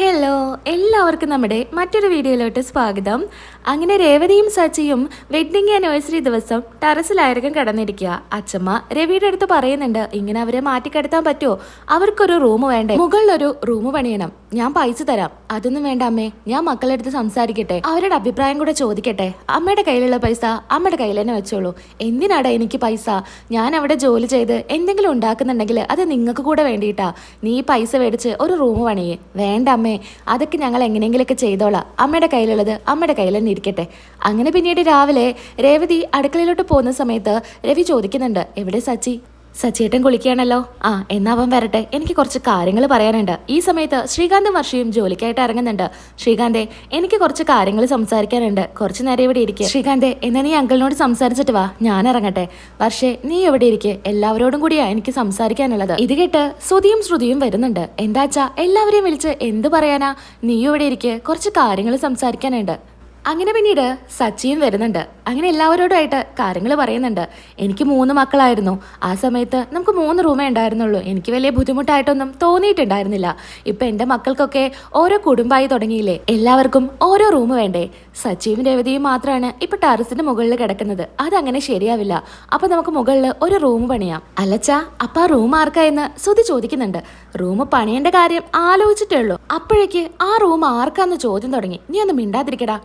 Hello എല്ലാവർക്കും നമ്മുടെ മറ്റൊരു വീഡിയോയിലോട്ട് സ്വാഗതം. അങ്ങനെ രേവതിയും സച്ചിയും വെഡ്ഡിംഗ് ആനിവേഴ്സറി ദിവസം ടെറസിലായിരിക്കും കിടന്നിരിക്കുക. അച്ഛമ്മ രവിയുടെ അടുത്ത് പറയുന്നുണ്ട് ഇങ്ങനെ അവരെ മാറ്റിക്കിടത്താൻ പറ്റുമോ? അവർക്കൊരു റൂം വേണ്ടേ? മുകളിലൊരു റൂം പണിയണം. ഞാൻ പൈസ തരാം. അതൊന്നും വേണ്ട അമ്മേ. ഞാൻ മക്കളുടെ അടുത്ത് സംസാരിക്കട്ടെ? അവരുടെ അഭിപ്രായം കൂടെ ചോദിക്കട്ടെ? അമ്മയുടെ കയ്യിലുള്ള പൈസ അമ്മയുടെ കയ്യിൽ തന്നെ വെച്ചോളൂ. എന്തിനാടാ എനിക്ക് പൈസ? ഞാൻ അവിടെ ജോലി ചെയ്ത് എന്തെങ്കിലും ഉണ്ടാക്കുന്നുണ്ടെങ്കിൽ അത് നിങ്ങൾക്ക് കൂടെ വേണ്ടിയിട്ടാ. നീ പൈസ മേടിച്ച് ഒരു റൂം പണിയേ. വേണ്ട അമ്മേ. അതൊക്കെ ഞങ്ങൾ എങ്ങനെയെങ്കിലൊക്കെ ചെയ്തോളാം. അമ്മയുടെ കയ്യിലുള്ളത് അമ്മയുടെ കയ്യിൽ തന്നെ ഇരിക്കട്ടെ. അങ്ങനെ പിന്നീട് രാവിലെ രേവതി അടുക്കളയിലോട്ട് പോകുന്ന സമയത്ത് രവി ചോദിക്കുന്നുണ്ട് എവിടെ സച്ചി? സച്ചിയേട്ടൻ കുളിക്കുകയാണല്ലോ. ആ എന്നാ അവൻ വരട്ടെ. എനിക്ക് കുറച്ച് കാര്യങ്ങൾ പറയാനുണ്ട്. ഈ സമയത്ത് ശ്രീകാന്ത് വർഷയും ജോലിക്കായിട്ട് ഇറങ്ങുന്നുണ്ട്. ശ്രീകാന്തേ എനിക്ക് കുറച്ച് കാര്യങ്ങൾ സംസാരിക്കാനുണ്ട്. കുറച്ച് നേരം ഇവിടെ ഇരിക്കുക ശ്രീകാന്തെ എന്നാ നീ അങ്കിളിനോട് സംസാരിച്ചിട്ട് വാ. ഞാൻ ഇറങ്ങട്ടെ. വർഷേ നീ എവിടെ ഇരിക്കെ. എല്ലാവരോടും കൂടിയാ എനിക്ക് സംസാരിക്കാനുള്ളത്. ഇത് കേട്ട് ശ്രുതിയും ശ്രുതിയും വരുന്നുണ്ട്. എന്താച്ചാ എല്ലാവരെയും വിളിച്ച് എന്ത് പറയാനാ? നീ ഇവിടെ ഇരിക്കെ. കുറച്ച് കാര്യങ്ങൾ സംസാരിക്കാനുണ്ട്. അങ്ങനെ പിന്നീട് സച്ചിയും വരുന്നുണ്ട്. അങ്ങനെ എല്ലാവരോടുമായിട്ട് കാര്യങ്ങൾ പറയുന്നുണ്ട്. എനിക്ക് മൂന്ന് മക്കളായിരുന്നു. ആ സമയത്ത് നമുക്ക് മൂന്ന് റൂമേ ഉണ്ടായിരുന്നുള്ളൂ. എനിക്ക് വലിയ ബുദ്ധിമുട്ടായിട്ടൊന്നും തോന്നിയിട്ടുണ്ടായിരുന്നില്ല. ഇപ്പൊ എന്റെ മക്കൾക്കൊക്കെ ഓരോ കുടുംബമായി തുടങ്ങിയില്ലേ? എല്ലാവർക്കും ഓരോ റൂം വേണ്ടേ? സച്ചിയും രവതിയും മാത്രമാണ് ഇപ്പൊ ടെറസിന്റെ മുകളിൽ കിടക്കുന്നത്. അതങ്ങനെ ശരിയാവില്ല. അപ്പൊ നമുക്ക് മുകളിൽ ഒരു റൂം പണിയാം. അല്ലച്ചാ അപ്പം ആ റൂം ആർക്കാ എന്ന് ശ്രുതി ചോദിക്കുന്നുണ്ട്. റൂം പണിയേണ്ട കാര്യം ആലോചിച്ചിട്ടേ ഉള്ളൂ. അപ്പോഴേക്ക് ആ റൂം ആർക്കാന്ന് ചോദ്യം തുടങ്ങി. നീ ഒന്ന് മിണ്ടാതിരിക്കടാ.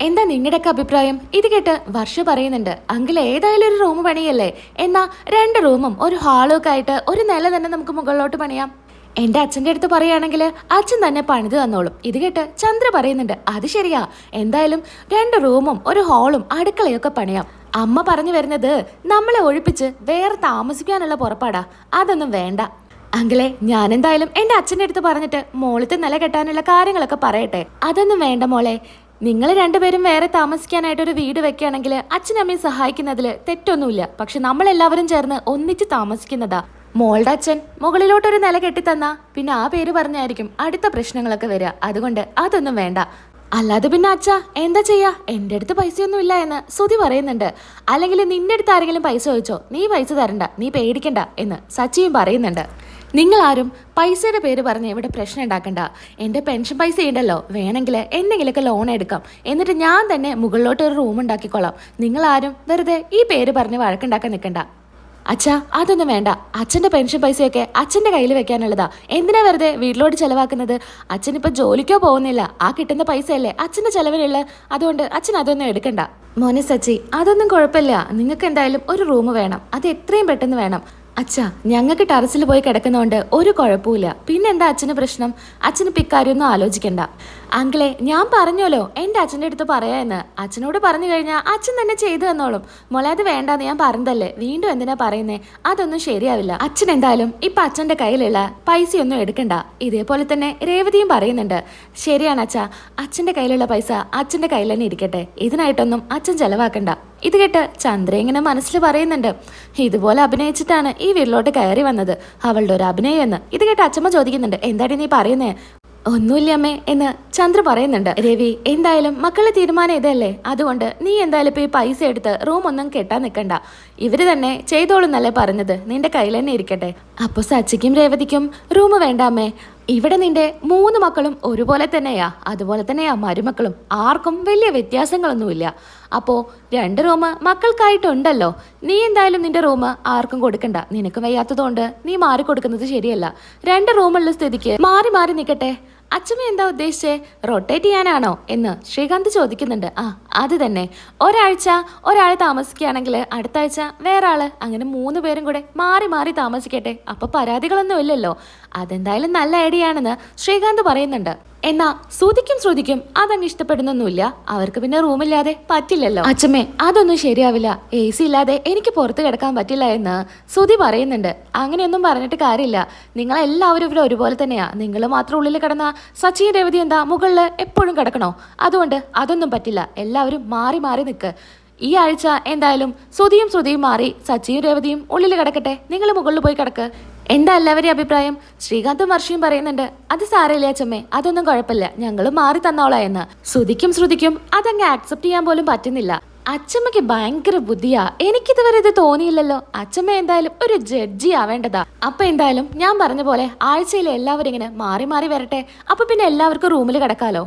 എന്താ നിങ്ങളുടെയൊക്കെ അഭിപ്രായം? ഇത് കേട്ട് വർഷ പറയുന്നുണ്ട് അങ്കിൾ ഏതായാലും ഒരു റൂം പണിയല്ലേ? എന്നാ രണ്ട് റൂമും ഒരു ഹാളും ഒക്കെ ആയിട്ട് ഒരു നില തന്നെ നമുക്ക് മുകളിലോട്ട് പണിയാം. എന്റെ അച്ഛന്റെ അടുത്ത് പറയുകയാണെങ്കിൽ അച്ഛൻ തന്നെ പണിത് തന്നോളും. ഇത് കേട്ട് ചന്ദ്ര പറയുന്നുണ്ട് അത് ശരിയാ. എന്തായാലും രണ്ട് റൂമും ഒരു ഹാളും അടുക്കളയൊക്കെ പണിയാം. അമ്മ പറഞ്ഞു വരുന്നത് നമ്മളെ ഒഴിപ്പിച്ച് വേറെ താമസിക്കാനുള്ള പുറപ്പാടാ. അതൊന്നും വേണ്ട. അങ്കിളെ ഞാൻ എന്തായാലും എന്റെ അച്ഛന്റെ അടുത്ത് പറഞ്ഞിട്ട് മോളത്തെ നില കെട്ടാനുള്ള കാര്യങ്ങളൊക്കെ പറയട്ടെ. അതൊന്നും വേണ്ട മോളെ. നിങ്ങൾ രണ്ടുപേരും വേറെ താമസിക്കാനായിട്ട് ഒരു വീട് വെക്കുകയാണെങ്കിൽ അച്ഛനമ്മയും സഹായിക്കുന്നതിൽ തെറ്റൊന്നുമില്ല. പക്ഷെ നമ്മളെല്ലാവരും ചേർന്ന് ഒന്നിച്ച് താമസിക്കുന്നതാ. മോളുടെ അച്ഛൻ മുകളിലോട്ടൊരു നില കെട്ടിത്തന്നാ. പിന്നെ ആ പേര് പറഞ്ഞായിരിക്കും അടുത്ത പ്രശ്നങ്ങളൊക്കെ വരിക അതുകൊണ്ട് അതൊന്നും വേണ്ട. അല്ലാതെ പിന്നെ അച്ഛ എന്താ ചെയ്യാ? എന്റെ അടുത്ത് പൈസയൊന്നും ഇല്ല എന്ന് സുതി പറയുന്നുണ്ട്. അല്ലെങ്കിൽ നിന്റെ അടുത്ത് ആരെങ്കിലും പൈസ ചോദിച്ചോ? നീ പൈസ തരണ്ട. നീ പേടിക്കണ്ട എന്ന് സച്ചിയും പറയുന്നുണ്ട്. നിങ്ങൾ ആരും പൈസയുടെ പേര് പറഞ്ഞ് ഇവിടെ പ്രശ്നം ഉണ്ടാക്കണ്ട. എന്റെ പെൻഷൻ പൈസ ഉണ്ടല്ലോ. വേണമെങ്കിൽ എന്തെങ്കിലുമൊക്കെ ലോൺ എടുക്കാം. എന്നിട്ട് ഞാൻ തന്നെ മുകളിലോട്ട് ഒരു റൂം ഉണ്ടാക്കിക്കോളാം. നിങ്ങൾ ആരും വെറുതെ ഈ പേര് പറഞ്ഞ് വഴക്കുണ്ടാക്കാൻ നിൽക്കണ്ട. അച്ഛാ അതൊന്നും വേണ്ട. അച്ഛന്റെ പെൻഷൻ പൈസയൊക്കെ അച്ഛന്റെ കയ്യിൽ വെക്കാനുള്ളതാ. എന്തിനാ വെറുതെ വീട്ടിലോട്ട് ചിലവാക്കുന്നത്? അച്ഛൻ ഇപ്പം ജോലിക്കോ പോകുന്നില്ല. ആ കിട്ടുന്ന പൈസയല്ലേ അച്ഛന്റെ ചെലവിനുള്ള അതുകൊണ്ട് അച്ഛൻ അതൊന്നും എടുക്കണ്ട. മോനെ സച്ചി അതൊന്നും കുഴപ്പമില്ല. നിങ്ങൾക്ക് എന്തായാലും ഒരു റൂം വേണം. അത് എത്രയും പെട്ടെന്ന് വേണം. അച്ഛാ ഞങ്ങൾക്ക് ടെറസിൽ പോയി കിടക്കുന്നതുകൊണ്ട് ഒരു കുഴപ്പമില്ല പിന്നെന്താ അച്ഛന് പ്രശ്നം? അച്ഛന് പിക്കാര്യൊന്നും ആലോചിക്കണ്ട. അങ്കിളെ ഞാൻ പറഞ്ഞല്ലോ എന്റെ അച്ഛന്റെ അടുത്ത് പറയാന്ന് അച്ഛനോട് പറഞ്ഞു കഴിഞ്ഞാൽ അച്ഛൻ തന്നെ ചെയ്തു തന്നോളും. മോളെ അത് വേണ്ടാന്ന് ഞാൻ പറഞ്ഞതല്ലേ? വീണ്ടും എന്തിനാ പറയുന്നേ? അതൊന്നും ശരിയാവില്ല. അച്ഛൻ എന്തായാലും ഇപ്പൊ അച്ഛന്റെ കയ്യിലുള്ള പൈസയൊന്നും എടുക്കണ്ട. ഇതേപോലെ തന്നെ രേവതിയും പറയുന്നുണ്ട്. ശരിയാണ് അച്ഛാ അച്ഛന്റെ കയ്യിലുള്ള പൈസ അച്ഛന്റെ കയ്യിൽ തന്നെ ഇരിക്കട്ടെ. ഇതിനായിട്ടൊന്നും അച്ഛൻ ചെലവാക്കണ്ട. ഇത് കേട്ട് ചന്ദ്ര ഇങ്ങനെ മനസ്സിൽ പറയുന്നുണ്ട്. ഇതുപോലെ അഭിനയിച്ചിട്ടാണ് ഈ വീട്ടിലോട്ട് കയറി വന്നത്. അവളുടെ ഒരു അഭിനയം എന്ന് ഇത് കേട്ട് അച്ഛമ്മ ചോദിക്കുന്നുണ്ട്. എന്താടി നീ പറയുന്നേ? ഒന്നുമില്ല അമ്മേ എന്ന് ചന്ദ്ര പറയുന്നുണ്ട്. രവി എന്തായാലും മക്കളുടെ തീരുമാനം ഇതല്ലേ? അതുകൊണ്ട് നീ എന്തായാലും ഇപ്പൊ ഈ പൈസ എടുത്ത് റൂം ഒന്നും കെട്ടാൻ നിൽക്കണ്ട ഇവർ തന്നെ ചെയ്തോളും ചെയ്തോളുന്നല്ലേ പറഞ്ഞത്. നിന്റെ കയ്യിൽ തന്നെ ഇരിക്കട്ടെ. അപ്പൊ സച്ചിക്കും രേവതിക്കും റൂം വേണ്ട അമ്മേ. ഇവിടെ നിന്റെ മൂന്ന് മക്കളും ഒരുപോലെ തന്നെയാ. അതുപോലെ തന്നെയാ മരുമക്കളും. ആർക്കും വലിയ വ്യത്യാസങ്ങളൊന്നുമില്ല. അപ്പോ രണ്ട് റൂം മക്കൾക്കായിട്ടുണ്ടല്ലോ. നീ എന്തായാലും നിന്റെ റൂം ആർക്കും കൊടുക്കണ്ട. നിനക്ക് വയ്യാത്തതുകൊണ്ട് നീ മാറി കൊടുക്കുന്നത് ശരിയല്ല. രണ്ട് റൂമുള്ള സ്ഥിതിക്ക് മാറി മാറി നിൽക്കട്ടെ അച്ഛമ്മ എന്താ ഉദ്ദേശിച്ചേ? റൊട്ടേറ്റ് ചെയ്യാനാണോ? എന്ന് ശ്രീകാന്ത് ചോദിക്കുന്നുണ്ട്. ആ അത് തന്നെ. ഒരാഴ്ച ഒരാൾ താമസിക്കുകയാണെങ്കിൽ അടുത്ത ആഴ്ച വേറെ ആൾ. അങ്ങനെ മൂന്ന് പേരും കൂടെ മാറി മാറി താമസിക്കട്ടെ. അപ്പോൾ പരാതികളൊന്നും ഇല്ലല്ലോ. അതെന്തായാലും നല്ല ഐഡിയ ആണെന്ന് ശ്രീകാന്ത് പറയുന്നുണ്ട്. എന്നാ ശ്രുതിക്കും ശ്രുതിക്കും അതങ്ങ് ഇഷ്ടപ്പെടുന്നൊന്നുമില്ല. അവർക്ക് പിന്നെ റൂമില്ലാതെ പറ്റില്ലല്ലോ. അച്ഛമ്മേ അതൊന്നും ശരിയാവില്ല. എ സി ഇല്ലാതെ എനിക്ക് പുറത്ത് കിടക്കാൻ പറ്റില്ല എന്ന് ശ്രുതി പറയുന്നുണ്ട്. അങ്ങനെയൊന്നും പറഞ്ഞിട്ട് കാര്യമില്ല. നിങ്ങളെല്ലാവരും ഇവിടെ ഒരുപോലെ തന്നെയാ. നിങ്ങൾ മാത്രം ഉള്ളിൽ കിടന്ന സച്ചിൻ രേവതി എന്താ മുകളിൽ എപ്പോഴും കിടക്കണോ? അതുകൊണ്ട് അതൊന്നും പറ്റില്ല. എല്ലാവരും മാറി മാറി നിൽക്ക് ഈ ആഴ്ച എന്തായാലും ശ്രുതിയും ശ്രുതിയും മാറി സച്ചിയും രേവതിയും ഉള്ളിൽ കിടക്കട്ടെ. നിങ്ങൾ മുകളിൽ പോയി കിടക്ക്. എന്താ എല്ലാവരെയും അഭിപ്രായം? ശ്രീകാന്തും വർഷയും പറയുന്നുണ്ട് അത് സാരമില്ല അച്ഛമ്മേ അതൊന്നും കുഴപ്പമില്ല ഞങ്ങൾ മാറി തന്നോളാം എന്ന്. ശ്രുതിക്കും ശ്രുതിക്കും അതങ്ങ് ആക്സെപ്റ്റ് ചെയ്യാൻ പോലും പറ്റുന്നില്ല. അച്ചമ്മയ്ക്ക് ഭയങ്കര ബുദ്ധിയാ എനിക്കിതുവരെ ഇത് തോന്നിയില്ലല്ലോ. അച്ചമ്മ എന്തായാലും ഒരു ജഡ്ജി ആവേണ്ടതാ. അപ്പൊ എന്തായാലും ഞാൻ പറഞ്ഞ പോലെ ആഴ്ചയിൽ എല്ലാവരും ഇങ്ങനെ മാറി മാറി വരട്ടെ. അപ്പൊ പിന്നെ എല്ലാവർക്കും റൂമിൽ കിടക്കാലോ?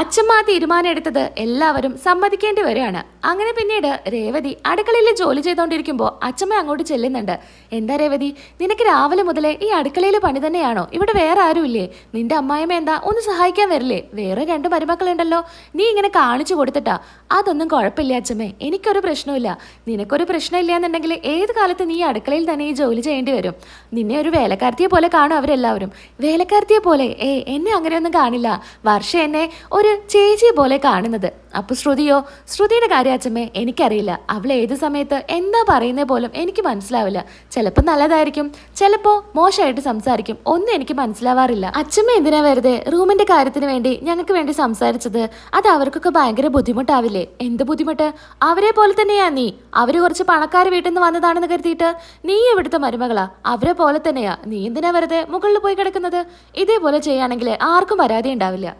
അച്ഛമ്മ തീരുമാനം എടുത്തത് എല്ലാവരും സമ്മതിക്കേണ്ടി വരികയാണ്. അങ്ങനെ പിന്നീട് രേവതി അടുക്കളയിൽ ജോലി ചെയ്തുകൊണ്ടിരിക്കുമ്പോൾ അച്ഛമ്മ അങ്ങോട്ട് ചെല്ലുന്നുണ്ട്. എന്താ രേവതി? നിനക്ക് രാവിലെ മുതലേ ഈ അടുക്കളയിൽ പണി തന്നെയാണോ? ഇവിടെ വേറെ ആരുമില്ലേ നിന്റെ അമ്മായിമ്മ എന്താ? ഒന്ന് സഹായിക്കാൻ വരില്ലേ? വേറെ രണ്ട് മരുമക്കളുണ്ടല്ലോ. നീ ഇങ്ങനെ കാണിച്ചു കൊടുത്തിട്ടാ? അതൊന്നും കുഴപ്പമില്ല അച്ഛമ്മേ. എനിക്കൊരു പ്രശ്നമില്ല നിനക്കൊരു പ്രശ്നമില്ല എന്നുണ്ടെങ്കിൽ ഏത് കാലത്ത് നീ അടുക്കളയിൽ തന്നെ ഈ ജോലി ചെയ്യേണ്ടി വരും. നിന്നെ ഒരു വേലക്കാർത്തിയെ പോലെ കാണും അവരെല്ലാവരും. വേലക്കാർത്തിയെ പോലെ? ഏ എന്നെ അങ്ങനെയൊന്നും കാണില്ല. വർഷ എന്നെ ഒരു ചേച്ചിയെ പോലെ കാണുന്നത്. അപ്പൊ ശ്രുതിയോ ശ്രുതിയുടെ കാര്യം അച്ഛമ്മേ എനിക്കറിയില്ല. അവൾ ഏത് സമയത്ത് എന്താ പറയുന്നത് പോലും എനിക്ക് മനസ്സിലാവില്ല. ചിലപ്പോൾ നല്ലതായിരിക്കും ചിലപ്പോ മോശമായിട്ട് സംസാരിക്കും. ഒന്നും എനിക്ക് മനസ്സിലാവാറില്ല. അച്ഛമ്മ എന്തിനാ വെറുതെ റൂമിന്റെ കാര്യത്തിന് വേണ്ടി ഞങ്ങൾക്ക് വേണ്ടി സംസാരിച്ചത്? അത് അവർക്കൊക്കെ ഭയങ്കര ബുദ്ധിമുട്ടാവില്ലേ? എന്ത് ബുദ്ധിമുട്ട്? അവരെ പോലെ തന്നെയാ നീ. അവർ കുറച്ച് പണക്കാർ വീട്ടിൽ നിന്ന് വന്നതാണെന്ന് കരുതിയിട്ട് നീ ഇവിടുത്തെ മരുമകളാ. അവരെ പോലെ തന്നെയാ. നീ എന്തിനാ വെറുതെ മുകളിൽ പോയി കിടക്കുന്നത്? ഇതേപോലെ ചെയ്യുകയാണെങ്കിൽ ആർക്കും പരാതി ഉണ്ടാവില്ല.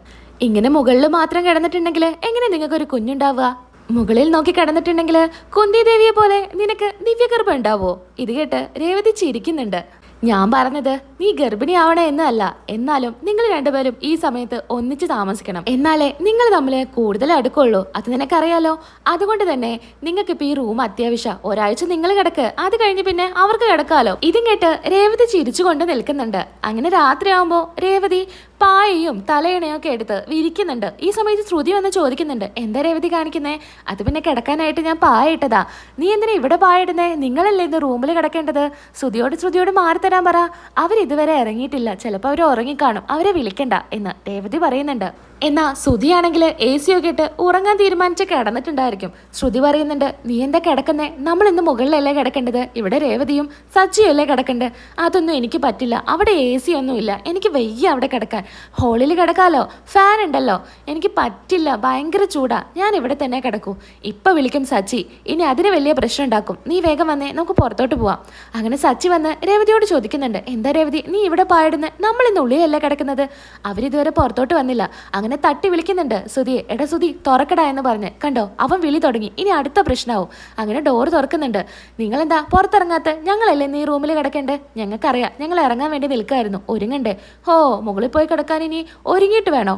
ഇങ്ങനെ മുകളിൽ മാത്രം കിടന്നിട്ടുണ്ടെങ്കിൽ എങ്ങനെ നിങ്ങൾക്ക് ഒരു കുഞ്ഞുണ്ടാവുക? മുകളിൽ നോക്കി കിടന്നിട്ടുണ്ടെങ്കിൽ കുന്തി ദേവിയെ പോലെ നിനക്ക് ദിവ്യഗർഭം ഉണ്ടാവോ? ഇത് കേട്ട് രേവതി ചിരിക്കുന്നുണ്ട്. ഞാൻ പറഞ്ഞത് നീ ഗർഭിണിയാവണേ എന്നല്ല. എന്നാലും നിങ്ങൾ രണ്ടുപേരും ഈ സമയത്ത് ഒന്നിച്ച് താമസിക്കണം. എന്നാലേ നിങ്ങൾ തമ്മിൽ കൂടുതൽ അടുക്കുള്ളൂ. അത് നിനക്കറിയാലോ? അതുകൊണ്ട് തന്നെ നിങ്ങൾക്ക് ഇപ്പൊ ഈ റൂം അത്യാവശ്യം. ഒരാഴ്ച നിങ്ങൾ കിടക്ക്. അത് കഴിഞ്ഞ് പിന്നെ അവർക്ക് കിടക്കാലോ. ഇതും കേട്ട് രേവതി ചിരിച്ചുകൊണ്ട് നിൽക്കുന്നുണ്ട്. അങ്ങനെ രാത്രിയാവുമ്പോ രേവതി പായയും തലയണയും ഒക്കെ എടുത്ത് വിരിക്കുന്നുണ്ട്. ഈ സമയത്ത് ശ്രുതി വന്ന് ചോദിക്കുന്നുണ്ട് എന്താ രേവതി കാണിക്കുന്നേ? അത് പിന്നെ കിടക്കാനായിട്ട് ഞാൻ പായ ഇട്ടതാ. നീ എന്തിനാ ഇവിടെ പായ ഇടുന്നേ? നിങ്ങളല്ലേ ഇന്ന് റൂമിൽ കിടക്കേണ്ടത്? ശ്രുതിയോട് ശ്രുതിയോട് മാറി തരാൻ പറ. അവരിതുവരെ ഇറങ്ങിയിട്ടില്ല. ചിലപ്പോൾ അവർ ഉറങ്ങിക്കാണും. അവരെ വിളിക്കണ്ട എന്ന് രേവതി പറയുന്നുണ്ട്. എന്നാ ശ്രുതിയാണെങ്കിൽ എ സി ഒക്കെ ഇട്ട് ഉറങ്ങാൻ തീരുമാനിച്ച് കിടന്നിട്ടുണ്ടായിരിക്കും. ശ്രുതി പറയുന്നുണ്ട് നീ എന്താ കിടക്കുന്നേ? നമ്മൾ ഇന്ന് മുകളിലല്ലേ കിടക്കേണ്ടത്? ഇവിടെ രേവതിയും സച്ചിയല്ലേ കിടക്കണ്ടേ? അതൊന്നും എനിക്ക് പറ്റില്ല. അവിടെ എ സി ഒന്നും ഇല്ല. എനിക്ക് വയ്യ അവിടെ കിടക്കാൻ. ഹോളിൽ കിടക്കാലോ? ഫാൻ ഉണ്ടല്ലോ. എനിക്ക് പറ്റില്ല. ഭയങ്കര ചൂടാ. ഞാൻ ഇവിടെ തന്നെ കിടക്കൂ. ഇപ്പൊ വിളിക്കും സച്ചി. ഇനി അതിന് വലിയ പ്രശ്നം ഉണ്ടാക്കും. നീ വേഗം വന്നേ. നമുക്ക് പുറത്തോട്ട് പോവാം. അങ്ങനെ സച്ചി വന്ന് രേവതിയോട് ചോദിക്കുന്നുണ്ട് എന്താ രേവതി? നീ ഇവിടെ പായിടുന്നത് നമ്മൾ ഇന്ന് ഉള്ളിലല്ലേ കിടക്കുന്നത്? അവരിതുവരെ പുറത്തോട്ട് വന്നില്ല. അങ്ങനെ തട്ടി വിളിക്കുന്നുണ്ട്. സുധിയെ എടാ സുധി തുറക്കടാ എന്ന് പറഞ്ഞ്. കണ്ടോ അവൻ വിളി തുടങ്ങി. ഇനി അടുത്ത പ്രശ്നമാവും അങ്ങനെ ഡോർ തുറക്കുന്നുണ്ട്. നിങ്ങൾ എന്താ പുറത്തിറങ്ങാത്ത? ഞങ്ങളല്ലേ നീ റൂമിൽ കിടക്കണ്ടേ? ഞങ്ങൾക്കറിയാം. ഞങ്ങൾ ഇറങ്ങാൻ വേണ്ടി നിൽക്കായിരുന്നു ഒരുങ്ങണ്ടേ? ഹോ മുകളിൽ പോയി കിടക്കാൻ ഇനി ഒരുങ്ങിയിട്ട് വേണോ?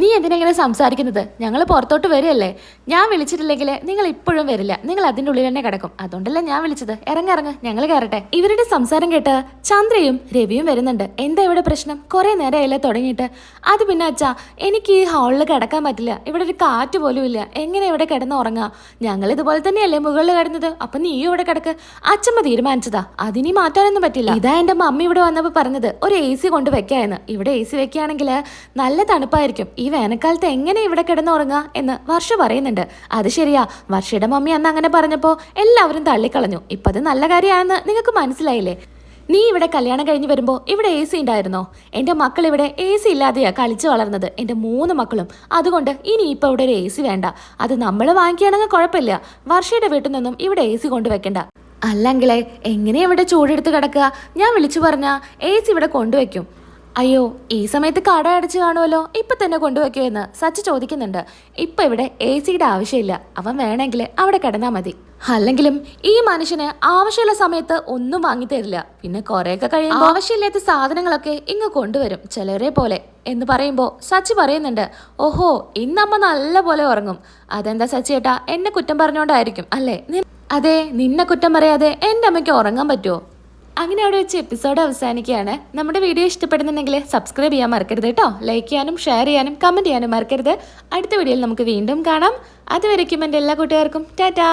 നീ എന്തിനെങ്ങനെ സംസാരിക്കുന്നത്? ഞങ്ങൾ പുറത്തോട്ട് വരികയല്ലേ? ഞാൻ വിളിച്ചിട്ടില്ലെങ്കിൽ നിങ്ങൾ ഇപ്പോഴും വരില്ല. നിങ്ങൾ അതിന്റെ ഉള്ളിൽ തന്നെ കിടക്കും. അതുകൊണ്ടല്ലേ ഞാൻ വിളിച്ചത്. ഇറങ്ങിറങ്ങ് ഞങ്ങൾ കയറട്ടെ. ഇവരുടെ സംസാരം കേട്ട് ചന്ദ്രയും രവിയും വരുന്നുണ്ട്. എന്താ ഇവിടെ പ്രശ്നം? കുറേ നേരമായില്ല തുടങ്ങിയിട്ട്. അത് പിന്നെ അച്ഛാ എനിക്ക് ഈ ഹാളിൽ കിടക്കാൻ പറ്റില്ല. ഇവിടെ ഒരു കാറ്റ് പോലും ഇല്ല. എങ്ങനെ ഇവിടെ കിടന്ന് ഉറങ്ങാ? ഞങ്ങൾ ഇതുപോലെ തന്നെയല്ലേ മുകളിൽ കിടന്നത്. അപ്പൊ നീയും ഇവിടെ കിടക്ക്. അച്ഛമ്മ തീരുമാനിച്ചതാ. അതിനി മാറ്റാനൊന്നും പറ്റില്ല. ഇതാ എന്റെ മമ്മി ഇവിടെ വന്നപ്പോൾ പറഞ്ഞത്. ഒരു എ സി കൊണ്ട് വെക്കാമെന്ന് ഇവിടെ എ സി വെക്കുകയാണെങ്കിൽ നല്ല തണുപ്പായിരിക്കും. ഈ വേനൽക്കാലത്ത് എങ്ങനെ ഇവിടെ കിടന്നുറങ്ങുക എന്ന് വർഷ പറയുന്നുണ്ട്. അത് ശരിയാ. വർഷയുടെ മമ്മി അന്ന് അങ്ങനെ പറഞ്ഞപ്പോൾ എല്ലാവരും തള്ളിക്കളഞ്ഞു. ഇപ്പം അത് നല്ല കാര്യമാണെന്ന് നിങ്ങൾക്ക് മനസ്സിലായില്ലേ? നീ ഇവിടെ കല്യാണം കഴിഞ്ഞ് വരുമ്പോൾ ഇവിടെ എ സി ഉണ്ടായിരുന്നോ? എന്റെ മക്കൾ ഇവിടെ എ സി ഇല്ലാതെയാ കളിച്ചു വളർന്നത്. എന്റെ മൂന്ന് മക്കളും. അതുകൊണ്ട് ഇനി ഇപ്പോൾ ഇവിടെ ഒരു എ സി വേണ്ട. അത് നമ്മൾ വാങ്ങിക്കുകയാണെങ്കിൽ കുഴപ്പമില്ല. വർഷയുടെ വീട്ടിൽ നിന്നും ഇവിടെ എ സി കൊണ്ടുവെക്കണ്ട അല്ലെങ്കിലേ എങ്ങനെ ഇവിടെ ചൂടെടുത്ത് കിടക്കുക? ഞാൻ വിളിച്ചു പറഞ്ഞാൽ എ സി ഇവിടെ കൊണ്ടുവയ്ക്കും അയ്യോ ഈ സമയത്ത് കട അടച്ചു കാണുമല്ലോ. ഇപ്പൊ തന്നെ കൊണ്ടുവയ്ക്കോ എന്ന് സച്ച് ചോദിക്കുന്നുണ്ട്. ഇപ്പൊ ഇവിടെ എ സിയുടെ ആവശ്യമില്ല. അവൻ വേണമെങ്കിൽ അവിടെ കിടന്നാ മതി. അല്ലെങ്കിലും ഈ മനുഷ്യന് ആവശ്യമുള്ള സമയത്ത് ഒന്നും വാങ്ങി തരില്ല. പിന്നെ കുറെയൊക്കെ കഴിയുമ്പോൾ ആവശ്യമില്ലാത്ത സാധനങ്ങളൊക്കെ ഇങ്ങ് കൊണ്ടുവരും ചിലരെ പോലെ എന്ന് പറയുമ്പോൾ സച്ചി പറയുന്നുണ്ട് ഓഹോ ഇന്നമ്മ നല്ല പോലെ ഉറങ്ങും. അതെന്താ സച്ചി ഏട്ടാ എന്നെ കുറ്റം പറഞ്ഞോണ്ടായിരിക്കും അല്ലേ? അതെ നിന്നെ കുറ്റം പറയാതെ എന്റെ അമ്മയ്ക്ക് ഉറങ്ങാൻ പറ്റുമോ അങ്ങനെ അവിടെ വെച്ച് എപ്പിസോഡ് അവസാനിക്കുകയാണ്. നമ്മുടെ വീഡിയോ ഇഷ്ടപ്പെടുന്നുണ്ടെങ്കിൽ സബ്സ്ക്രൈബ് ചെയ്യാൻ മറക്കരുത് കേട്ടോ. ലൈക്ക് ചെയ്യാനും ഷെയർ ചെയ്യാനും കമന്റ് ചെയ്യാനും മറക്കരുത്. അടുത്ത വീഡിയോയിൽ നമുക്ക് വീണ്ടും കാണാം. അതുവരയ്ക്കും എന്റെ എല്ലാ കൂട്ടുകാർക്കും. ടാറ്റാ.